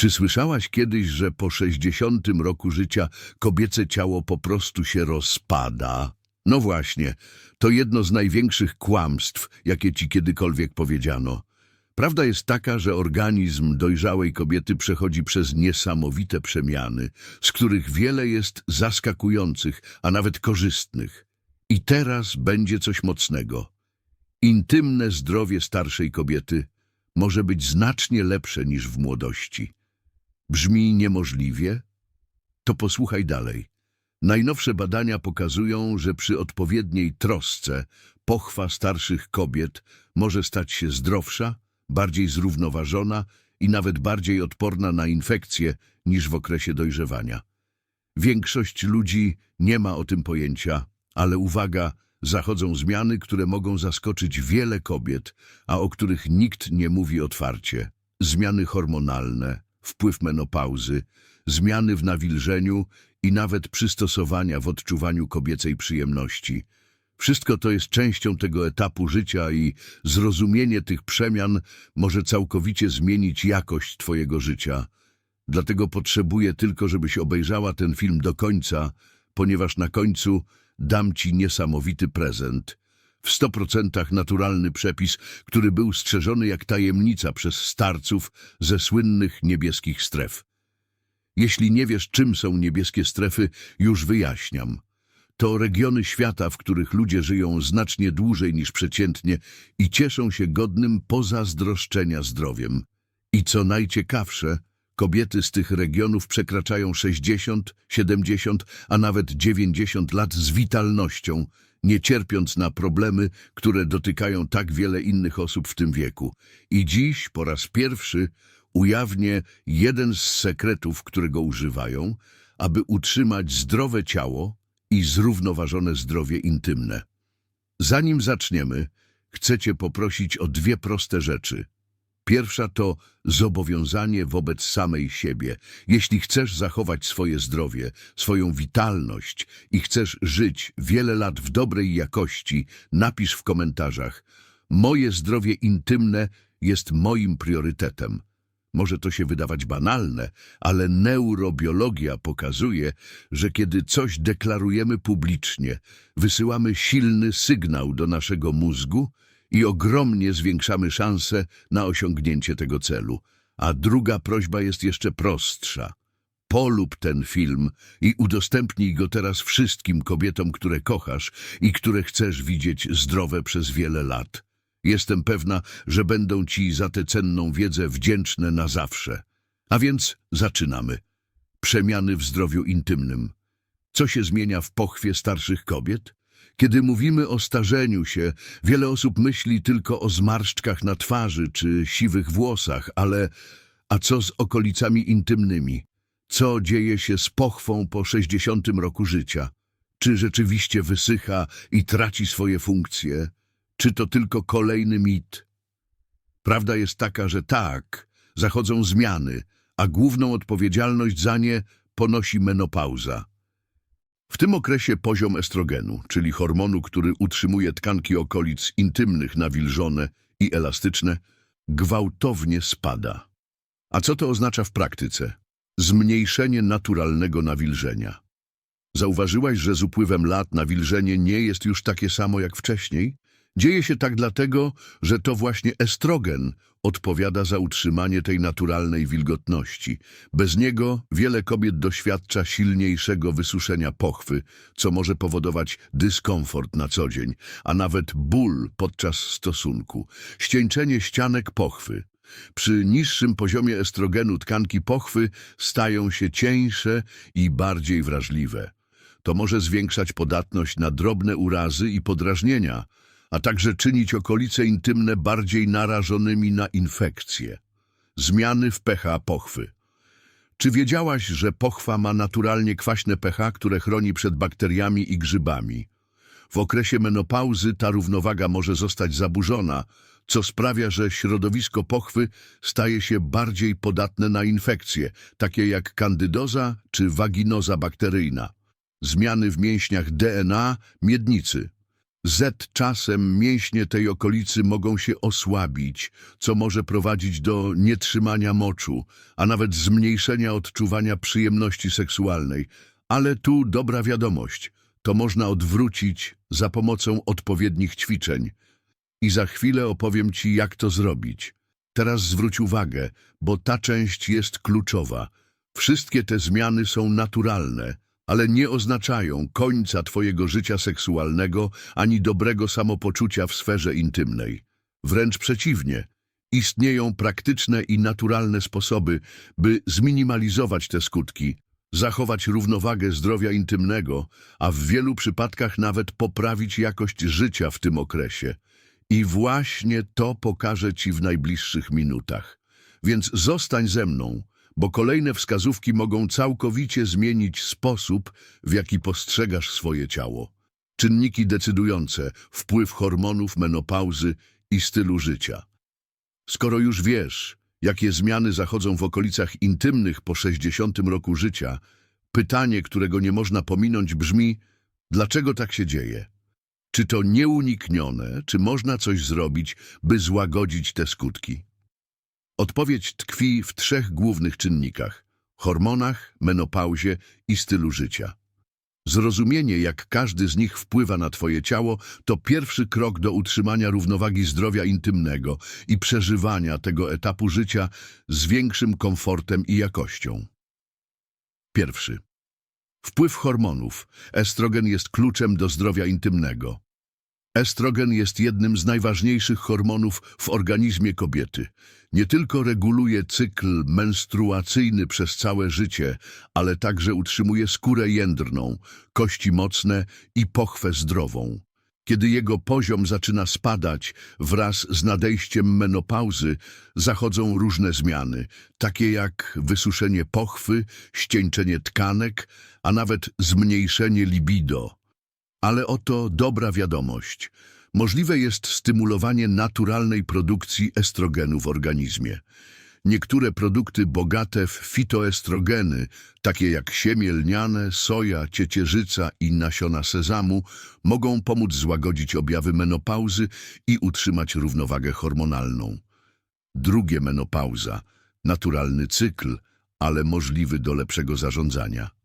Czy słyszałaś kiedyś, że po 60 roku życia kobiece ciało po prostu się rozpada? No właśnie, to jedno z największych kłamstw, jakie ci kiedykolwiek powiedziano. Prawda jest taka, że organizm dojrzałej kobiety przechodzi przez niesamowite przemiany, z których wiele jest zaskakujących, a nawet korzystnych. I teraz będzie coś mocnego. Intymne zdrowie starszej kobiety może być znacznie lepsze niż w młodości. Brzmi niemożliwie? To posłuchaj dalej. Najnowsze badania pokazują, że przy odpowiedniej trosce pochwa starszych kobiet może stać się zdrowsza, bardziej zrównoważona i nawet bardziej odporna na infekcje niż w okresie dojrzewania. Większość ludzi nie ma o tym pojęcia, ale uwaga, zachodzą zmiany, które mogą zaskoczyć wiele kobiet, a o których nikt nie mówi otwarcie. Zmiany hormonalne, wpływ menopauzy, zmiany w nawilżeniu i nawet przystosowania w odczuwaniu kobiecej przyjemności. Wszystko to jest częścią tego etapu życia i zrozumienie tych przemian może całkowicie zmienić jakość Twojego życia. Dlatego potrzebuję tylko, żebyś obejrzała ten film do końca, ponieważ na końcu dam Ci niesamowity prezent. W 100% naturalny przepis, który był strzeżony jak tajemnica przez starców ze słynnych niebieskich stref. Jeśli nie wiesz, czym są niebieskie strefy, już wyjaśniam. To regiony świata, w których ludzie żyją znacznie dłużej niż przeciętnie i cieszą się godnym pozazdroszczenia zdrowiem. I co najciekawsze, kobiety z tych regionów przekraczają 60, 70, a nawet 90 lat z witalnością, nie cierpiąc na problemy, które dotykają tak wiele innych osób w tym wieku. I dziś po raz pierwszy ujawnię jeden z sekretów, którego używają, aby utrzymać zdrowe ciało i zrównoważone zdrowie intymne. Zanim zaczniemy, chcę Cię poprosić o dwie proste rzeczy. Pierwsza to zobowiązanie wobec samej siebie. Jeśli chcesz zachować swoje zdrowie, swoją witalność i chcesz żyć wiele lat w dobrej jakości, napisz w komentarzach Moje zdrowie intymne jest moim priorytetem. Może to się wydawać banalne, ale neurobiologia pokazuje, że kiedy coś deklarujemy publicznie, wysyłamy silny sygnał do naszego mózgu i ogromnie zwiększamy szanse na osiągnięcie tego celu. A druga prośba jest jeszcze prostsza. Polub ten film i udostępnij go teraz wszystkim kobietom, które kochasz i które chcesz widzieć zdrowe przez wiele lat. Jestem pewna, że będą Ci za tę cenną wiedzę wdzięczne na zawsze. A więc zaczynamy. Przemiany w zdrowiu intymnym. Co się zmienia w pochwie starszych kobiet? Kiedy mówimy o starzeniu się, wiele osób myśli tylko o zmarszczkach na twarzy czy siwych włosach, ale a co z okolicami intymnymi? Co dzieje się z pochwą po 60 roku życia? Czy rzeczywiście wysycha i traci swoje funkcje? Czy to tylko kolejny mit? Prawda jest taka, że tak, zachodzą zmiany, a główną odpowiedzialność za nie ponosi menopauza. W tym okresie poziom estrogenu, czyli hormonu, który utrzymuje tkanki okolic intymnych nawilżone i elastyczne, gwałtownie spada. A co to oznacza w praktyce? Zmniejszenie naturalnego nawilżenia. Zauważyłaś, że z upływem lat nawilżenie nie jest już takie samo jak wcześniej? Dzieje się tak dlatego, że to właśnie estrogen odpowiada za utrzymanie tej naturalnej wilgotności. Bez niego wiele kobiet doświadcza silniejszego wysuszenia pochwy, co może powodować dyskomfort na co dzień, a nawet ból podczas stosunku. Ścieńczenie ścianek pochwy. Przy niższym poziomie estrogenu tkanki pochwy stają się cieńsze i bardziej wrażliwe. To może zwiększać podatność na drobne urazy i podrażnienia, a także czynić okolice intymne bardziej narażonymi na infekcje. Zmiany w pH pochwy. Czy wiedziałaś, że pochwa ma naturalnie kwaśne pH, które chroni przed bakteriami i grzybami? W okresie menopauzy ta równowaga może zostać zaburzona, co sprawia, że środowisko pochwy staje się bardziej podatne na infekcje, takie jak kandydoza czy waginoza bakteryjna. Zmiany w mięśniach DNA miednicy. Z czasem mięśnie tej okolicy mogą się osłabić, co może prowadzić do nietrzymania moczu, a nawet zmniejszenia odczuwania przyjemności seksualnej. Ale tu dobra wiadomość. To można odwrócić za pomocą odpowiednich ćwiczeń. I za chwilę opowiem Ci, jak to zrobić. Teraz zwróć uwagę, bo ta część jest kluczowa. Wszystkie te zmiany są naturalne, ale nie oznaczają końca Twojego życia seksualnego ani dobrego samopoczucia w sferze intymnej. Wręcz przeciwnie, istnieją praktyczne i naturalne sposoby, by zminimalizować te skutki, zachować równowagę zdrowia intymnego, a w wielu przypadkach nawet poprawić jakość życia w tym okresie. I właśnie to pokażę Ci w najbliższych minutach. Więc zostań ze mną, bo kolejne wskazówki mogą całkowicie zmienić sposób, w jaki postrzegasz swoje ciało. Czynniki decydujące, wpływ hormonów, menopauzy i stylu życia. Skoro już wiesz, jakie zmiany zachodzą w okolicach intymnych po 60 roku życia, pytanie, którego nie można pominąć brzmi, dlaczego tak się dzieje? Czy to nieuniknione, czy można coś zrobić, by złagodzić te skutki? Odpowiedź tkwi w trzech głównych czynnikach – hormonach, menopauzie i stylu życia. Zrozumienie, jak każdy z nich wpływa na Twoje ciało, to pierwszy krok do utrzymania równowagi zdrowia intymnego i przeżywania tego etapu życia z większym komfortem i jakością. Pierwszy. Wpływ hormonów. Estrogen jest kluczem do zdrowia intymnego. Estrogen jest jednym z najważniejszych hormonów w organizmie kobiety. Nie tylko reguluje cykl menstruacyjny przez całe życie, ale także utrzymuje skórę jędrną, kości mocne i pochwę zdrową. Kiedy jego poziom zaczyna spadać wraz z nadejściem menopauzy, zachodzą różne zmiany, takie jak wysuszenie pochwy, ścieńczenie tkanek, a nawet zmniejszenie libido. Ale oto dobra wiadomość. Możliwe jest stymulowanie naturalnej produkcji estrogenu w organizmie. Niektóre produkty bogate w fitoestrogeny, takie jak siemię lniane, soja, ciecierzyca i nasiona sezamu, mogą pomóc złagodzić objawy menopauzy i utrzymać równowagę hormonalną. Drugie menopauza, naturalny cykl, ale możliwy do lepszego zarządzania.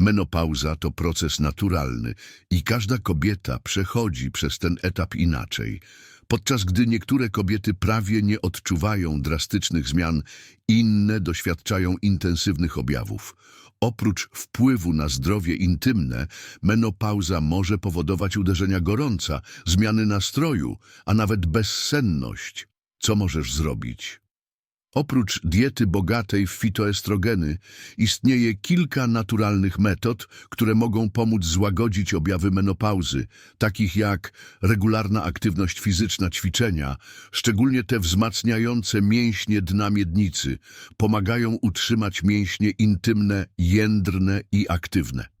Menopauza to proces naturalny i każda kobieta przechodzi przez ten etap inaczej. Podczas gdy niektóre kobiety prawie nie odczuwają drastycznych zmian, inne doświadczają intensywnych objawów. Oprócz wpływu na zdrowie intymne, menopauza może powodować uderzenia gorąca, zmiany nastroju, a nawet bezsenność. Co możesz zrobić? Oprócz diety bogatej w fitoestrogeny istnieje kilka naturalnych metod, które mogą pomóc złagodzić objawy menopauzy, takich jak regularna aktywność fizyczna, ćwiczenia, szczególnie te wzmacniające mięśnie dna miednicy, pomagają utrzymać mięśnie intymne, jędrne i aktywne.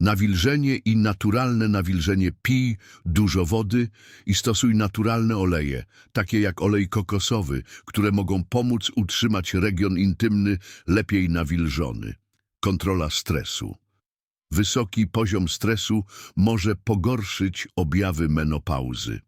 Nawilżenie i naturalne nawilżenie pij dużo wody i stosuj naturalne oleje, takie jak olej kokosowy, które mogą pomóc utrzymać region intymny lepiej nawilżony. Kontrola stresu. Wysoki poziom stresu może pogorszyć objawy menopauzy.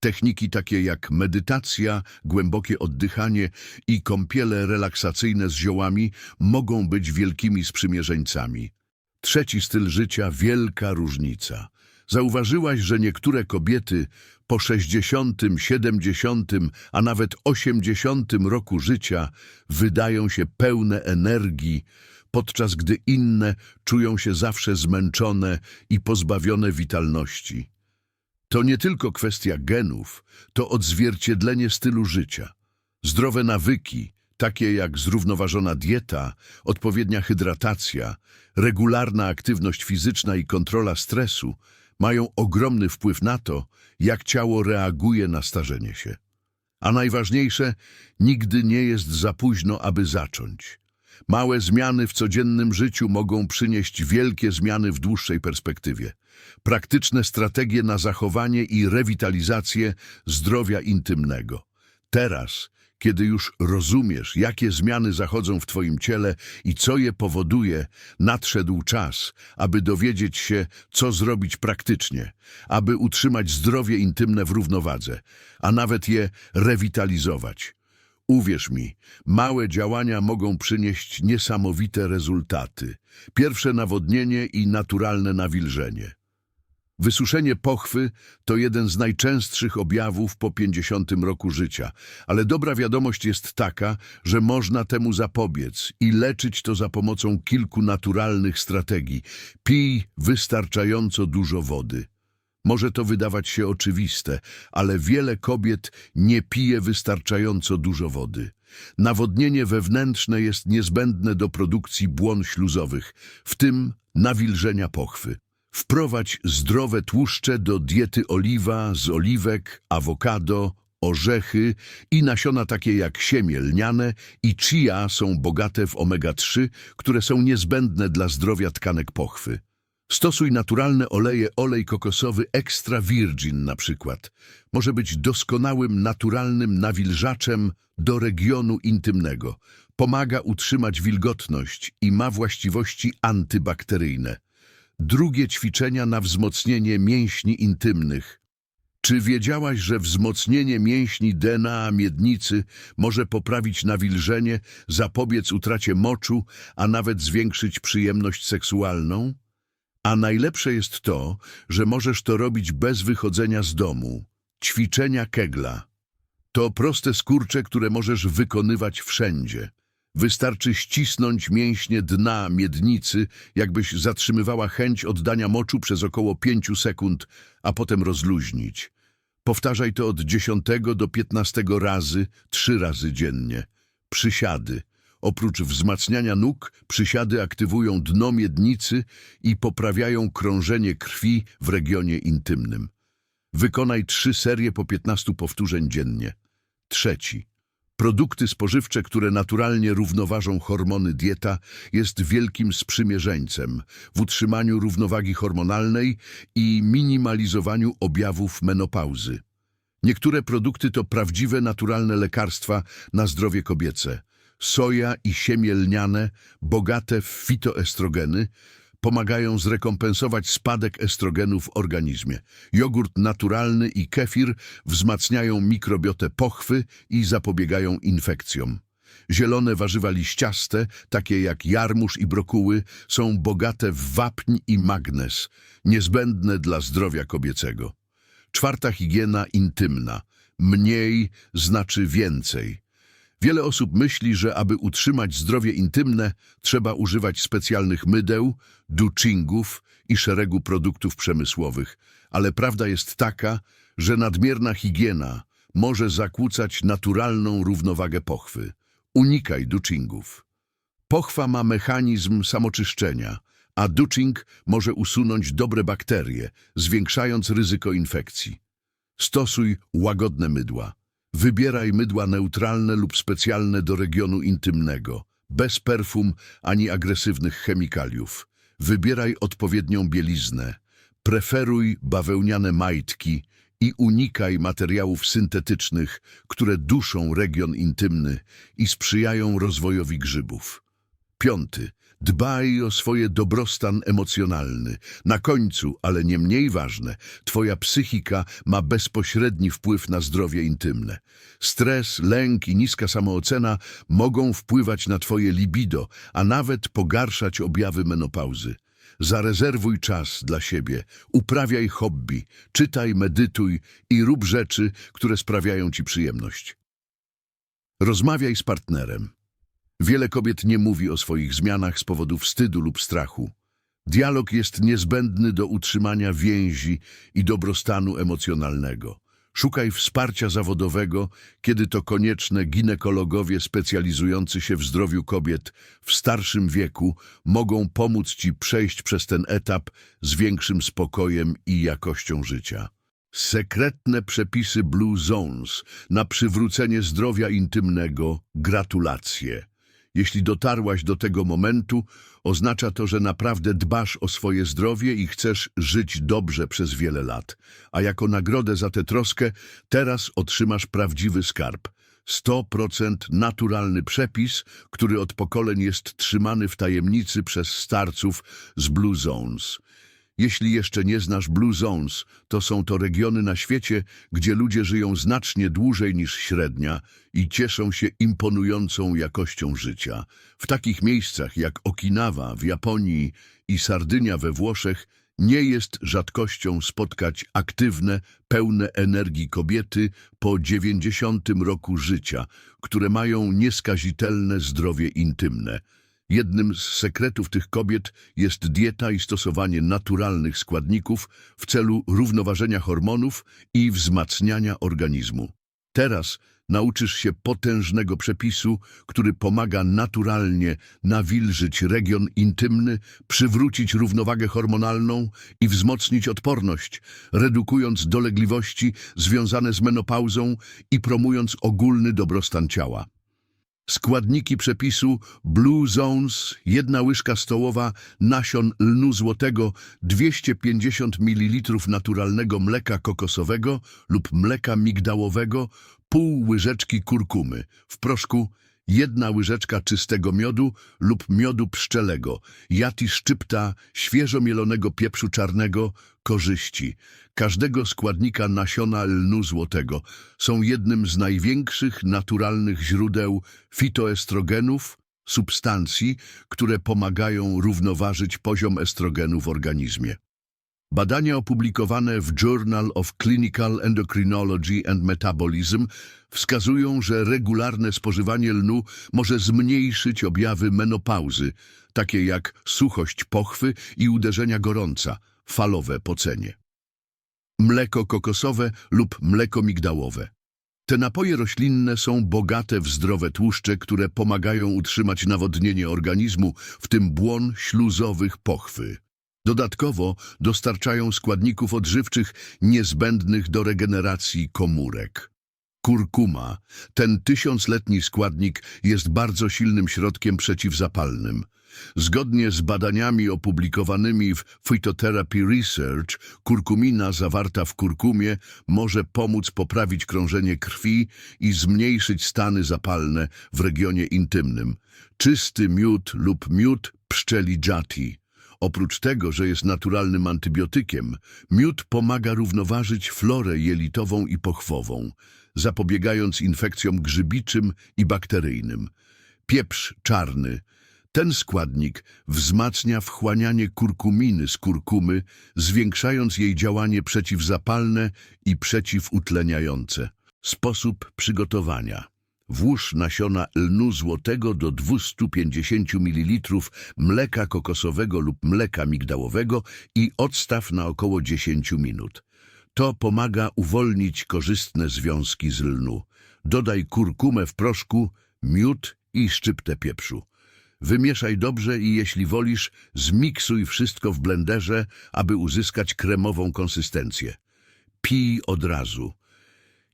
Techniki takie jak medytacja, głębokie oddychanie i kąpiele relaksacyjne z ziołami mogą być wielkimi sprzymierzeńcami. Trzeci styl życia – wielka różnica. Zauważyłaś, że niektóre kobiety po 60., 70., a nawet 80 roku życia wydają się pełne energii, podczas gdy inne czują się zawsze zmęczone i pozbawione witalności. To nie tylko kwestia genów, to odzwierciedlenie stylu życia. Zdrowe nawyki, takie jak zrównoważona dieta, odpowiednia hydratacja, regularna aktywność fizyczna i kontrola stresu, mają ogromny wpływ na to, jak ciało reaguje na starzenie się. A najważniejsze, nigdy nie jest za późno, aby zacząć. Małe zmiany w codziennym życiu mogą przynieść wielkie zmiany w dłuższej perspektywie. Praktyczne strategie na zachowanie i rewitalizację zdrowia intymnego. Teraz, Kiedy już rozumiesz, jakie zmiany zachodzą w Twoim ciele i co je powoduje, nadszedł czas, aby dowiedzieć się, co zrobić praktycznie, aby utrzymać zdrowie intymne w równowadze, a nawet je rewitalizować. Uwierz mi, małe działania mogą przynieść niesamowite rezultaty. Pierwsze nawodnienie i naturalne nawilżenie. Wysuszenie pochwy to jeden z najczęstszych objawów po 50 roku życia, ale dobra wiadomość jest taka, że można temu zapobiec i leczyć to za pomocą kilku naturalnych strategii. Pij wystarczająco dużo wody. Może to wydawać się oczywiste, ale wiele kobiet nie pije wystarczająco dużo wody. Nawodnienie wewnętrzne jest niezbędne do produkcji błon śluzowych, w tym nawilżenia pochwy. Wprowadź zdrowe tłuszcze do diety oliwa z oliwek, awokado, orzechy i nasiona takie jak siemię lniane i chia są bogate w omega-3, które są niezbędne dla zdrowia tkanek pochwy. Stosuj naturalne oleje, olej kokosowy extra virgin na przykład. Może być doskonałym, naturalnym nawilżaczem do regionu intymnego. Pomaga utrzymać wilgotność i ma właściwości antybakteryjne. Drugie ćwiczenia na wzmocnienie mięśni intymnych. Czy wiedziałaś, że wzmocnienie mięśni DNA miednicy może poprawić nawilżenie, zapobiec utracie moczu, a nawet zwiększyć przyjemność seksualną? A najlepsze jest to, że możesz to robić bez wychodzenia z domu. Ćwiczenia kegla. To proste skurcze, które możesz wykonywać wszędzie. Wystarczy ścisnąć mięśnie dna miednicy, jakbyś zatrzymywała chęć oddania moczu przez około 5 sekund, a potem rozluźnić. Powtarzaj to od 10 do 15 razy, trzy razy dziennie. Przysiady. Oprócz wzmacniania nóg, przysiady aktywują dno miednicy i poprawiają krążenie krwi w regionie intymnym. Wykonaj trzy serie po 15 powtórzeń dziennie. Trzeci. Produkty spożywcze, które naturalnie równoważą hormony dieta, jest wielkim sprzymierzeńcem w utrzymaniu równowagi hormonalnej i minimalizowaniu objawów menopauzy. Niektóre produkty to prawdziwe naturalne lekarstwa na zdrowie kobiece. Soja i siemię lniane, bogate w fitoestrogeny, pomagają zrekompensować spadek estrogenu w organizmie. Jogurt naturalny i kefir wzmacniają mikrobiotę pochwy i zapobiegają infekcjom. Zielone warzywa liściaste, takie jak jarmuż i brokuły, są bogate w wapń i magnez, niezbędne dla zdrowia kobiecego. Czwarta higiena intymna. Mniej znaczy więcej. Wiele osób myśli, że aby utrzymać zdrowie intymne, trzeba używać specjalnych mydeł, duchingów i szeregu produktów przemysłowych, ale prawda jest taka, że nadmierna higiena może zakłócać naturalną równowagę pochwy. Unikaj duchingów. Pochwa ma mechanizm samoczyszczenia, a duching może usunąć dobre bakterie, zwiększając ryzyko infekcji. Stosuj łagodne mydła. Wybieraj mydła neutralne lub specjalne do regionu intymnego, bez perfum ani agresywnych chemikaliów. Wybieraj odpowiednią bieliznę. Preferuj bawełniane majtki i unikaj materiałów syntetycznych, które duszą region intymny i sprzyjają rozwojowi grzybów. Piąty. Dbaj o swoje dobrostan emocjonalny. Na końcu, ale nie mniej ważne, twoja psychika ma bezpośredni wpływ na zdrowie intymne. Stres, lęk i niska samoocena mogą wpływać na twoje libido, a nawet pogarszać objawy menopauzy. Zarezerwuj czas dla siebie, uprawiaj hobby, czytaj, medytuj i rób rzeczy, które sprawiają ci przyjemność. Rozmawiaj z partnerem. Wiele kobiet nie mówi o swoich zmianach z powodu wstydu lub strachu. Dialog jest niezbędny do utrzymania więzi i dobrostanu emocjonalnego. Szukaj wsparcia zawodowego, kiedy to konieczne ginekologowie specjalizujący się w zdrowiu kobiet w starszym wieku mogą pomóc Ci przejść przez ten etap z większym spokojem i jakością życia. Sekretne przepisy Blue Zones na przywrócenie zdrowia intymnego. Gratulacje! Jeśli dotarłaś do tego momentu, oznacza to, że naprawdę dbasz o swoje zdrowie i chcesz żyć dobrze przez wiele lat. A jako nagrodę za tę troskę teraz otrzymasz prawdziwy skarb. 100% naturalny przepis, który od pokoleń jest trzymany w tajemnicy przez starców z Blue Zones. Jeśli jeszcze nie znasz Blue Zones, to są to regiony na świecie, gdzie ludzie żyją znacznie dłużej niż średnia i cieszą się imponującą jakością życia. W takich miejscach jak Okinawa w Japonii i Sardynia we Włoszech nie jest rzadkością spotkać aktywne, pełne energii kobiety po 90 roku życia, które mają nieskazitelne zdrowie intymne. Jednym z sekretów tych kobiet jest dieta i stosowanie naturalnych składników w celu równoważenia hormonów i wzmacniania organizmu. Teraz nauczysz się potężnego przepisu, który pomaga naturalnie nawilżyć region intymny, przywrócić równowagę hormonalną i wzmocnić odporność, redukując dolegliwości związane z menopauzą i promując ogólny dobrostan ciała. Składniki przepisu Blue Zones, jedna łyżka stołowa nasion lnu złotego, 250 ml naturalnego mleka kokosowego lub mleka migdałowego, pół łyżeczki kurkumy, w proszku jedna łyżeczka czystego miodu lub miodu pszczelego, jati szczypta świeżo mielonego pieprzu czarnego, korzyści. Każdego składnika nasiona lnu złotego są jednym z największych naturalnych źródeł fitoestrogenów, substancji, które pomagają równoważyć poziom estrogenu w organizmie. Badania opublikowane w Journal of Clinical Endocrinology and Metabolism wskazują, że regularne spożywanie lnu może zmniejszyć objawy menopauzy, takie jak suchość pochwy i uderzenia gorąca, falowe pocenie. Mleko kokosowe lub mleko migdałowe. Te napoje roślinne są bogate w zdrowe tłuszcze, które pomagają utrzymać nawodnienie organizmu, w tym błon śluzowych pochwy. Dodatkowo dostarczają składników odżywczych niezbędnych do regeneracji komórek. Kurkuma, ten tysiącletni składnik, jest bardzo silnym środkiem przeciwzapalnym. Zgodnie z badaniami opublikowanymi w Phytotherapy Research, kurkumina zawarta w kurkumie może pomóc poprawić krążenie krwi i zmniejszyć stany zapalne w regionie intymnym. Czysty miód lub miód pszczeli jati. Oprócz tego, że jest naturalnym antybiotykiem, miód pomaga równoważyć florę jelitową i pochwową, zapobiegając infekcjom grzybiczym i bakteryjnym. Pieprz czarny. Ten składnik wzmacnia wchłanianie kurkuminy z kurkumy, zwiększając jej działanie przeciwzapalne i przeciwutleniające. Sposób przygotowania. Włóż nasiona lnu złotego do 250 ml mleka kokosowego lub mleka migdałowego i odstaw na około 10 minut. To pomaga uwolnić korzystne związki z lnu. Dodaj kurkumę w proszku, miód i szczyptę pieprzu. Wymieszaj dobrze i jeśli wolisz, zmiksuj wszystko w blenderze, aby uzyskać kremową konsystencję. Pij od razu.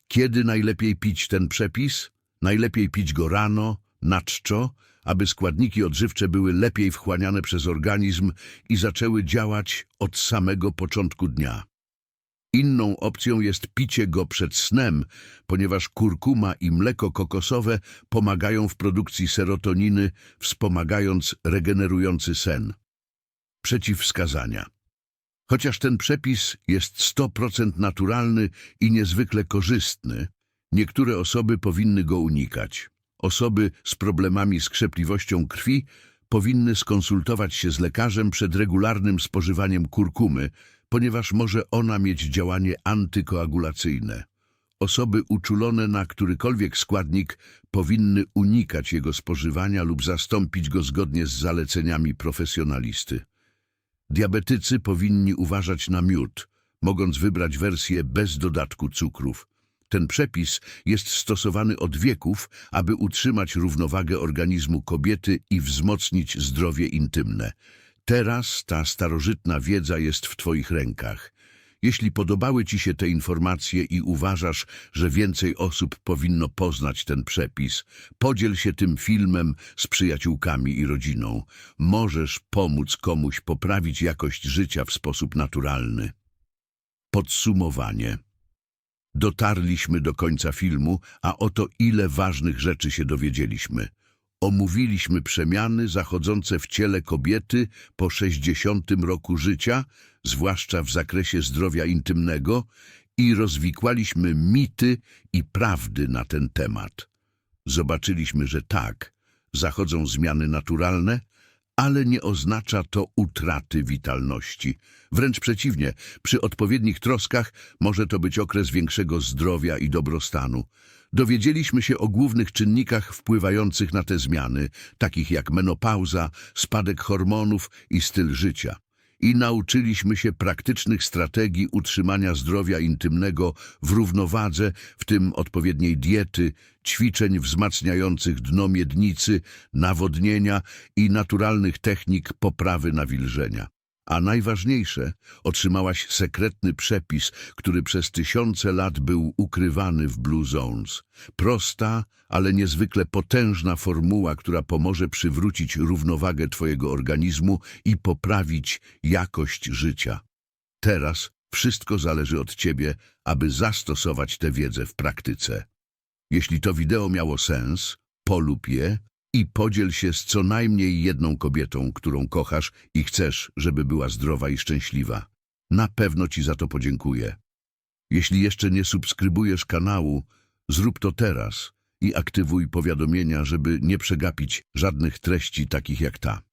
Kiedy najlepiej pić ten przepis? Najlepiej pić go rano, na czczo, aby składniki odżywcze były lepiej wchłaniane przez organizm i zaczęły działać od samego początku dnia. Inną opcją jest picie go przed snem, ponieważ kurkuma i mleko kokosowe pomagają w produkcji serotoniny, wspomagając regenerujący sen. Przeciwwskazania. Chociaż ten przepis jest 100% naturalny i niezwykle korzystny, niektóre osoby powinny go unikać. Osoby z problemami z krzepliwością krwi powinny skonsultować się z lekarzem przed regularnym spożywaniem kurkumy, ponieważ może ona mieć działanie antykoagulacyjne. Osoby uczulone na którykolwiek składnik powinny unikać jego spożywania lub zastąpić go zgodnie z zaleceniami profesjonalisty. Diabetycy powinni uważać na miód, mogąc wybrać wersję bez dodatku cukrów. Ten przepis jest stosowany od wieków, aby utrzymać równowagę organizmu kobiety i wzmocnić zdrowie intymne. Teraz ta starożytna wiedza jest w Twoich rękach. Jeśli podobały Ci się te informacje i uważasz, że więcej osób powinno poznać ten przepis, podziel się tym filmem z przyjaciółkami i rodziną. Możesz pomóc komuś poprawić jakość życia w sposób naturalny. Podsumowanie. Dotarliśmy do końca filmu, a oto ile ważnych rzeczy się dowiedzieliśmy. Omówiliśmy przemiany zachodzące w ciele kobiety po 60 roku życia, zwłaszcza w zakresie zdrowia intymnego, i rozwikłaliśmy mity i prawdy na ten temat. Zobaczyliśmy, że tak, zachodzą zmiany naturalne, ale nie oznacza to utraty witalności. Wręcz przeciwnie, przy odpowiednich troskach może to być okres większego zdrowia i dobrostanu. Dowiedzieliśmy się o głównych czynnikach wpływających na te zmiany, takich jak menopauza, spadek hormonów i styl życia. I nauczyliśmy się praktycznych strategii utrzymania zdrowia intymnego w równowadze, w tym odpowiedniej diety, ćwiczeń wzmacniających dno miednicy, nawodnienia i naturalnych technik poprawy nawilżenia. A najważniejsze, otrzymałaś sekretny przepis, który przez tysiące lat był ukrywany w Blue Zones. Prosta, ale niezwykle potężna formuła, która pomoże przywrócić równowagę Twojego organizmu i poprawić jakość życia. Teraz wszystko zależy od Ciebie, aby zastosować tę wiedzę w praktyce. Jeśli to wideo miało sens, polub je i podziel się z co najmniej jedną kobietą, którą kochasz i chcesz, żeby była zdrowa i szczęśliwa. Na pewno Ci za to podziękuję. Jeśli jeszcze nie subskrybujesz kanału, zrób to teraz i aktywuj powiadomienia, żeby nie przegapić żadnych treści takich jak ta.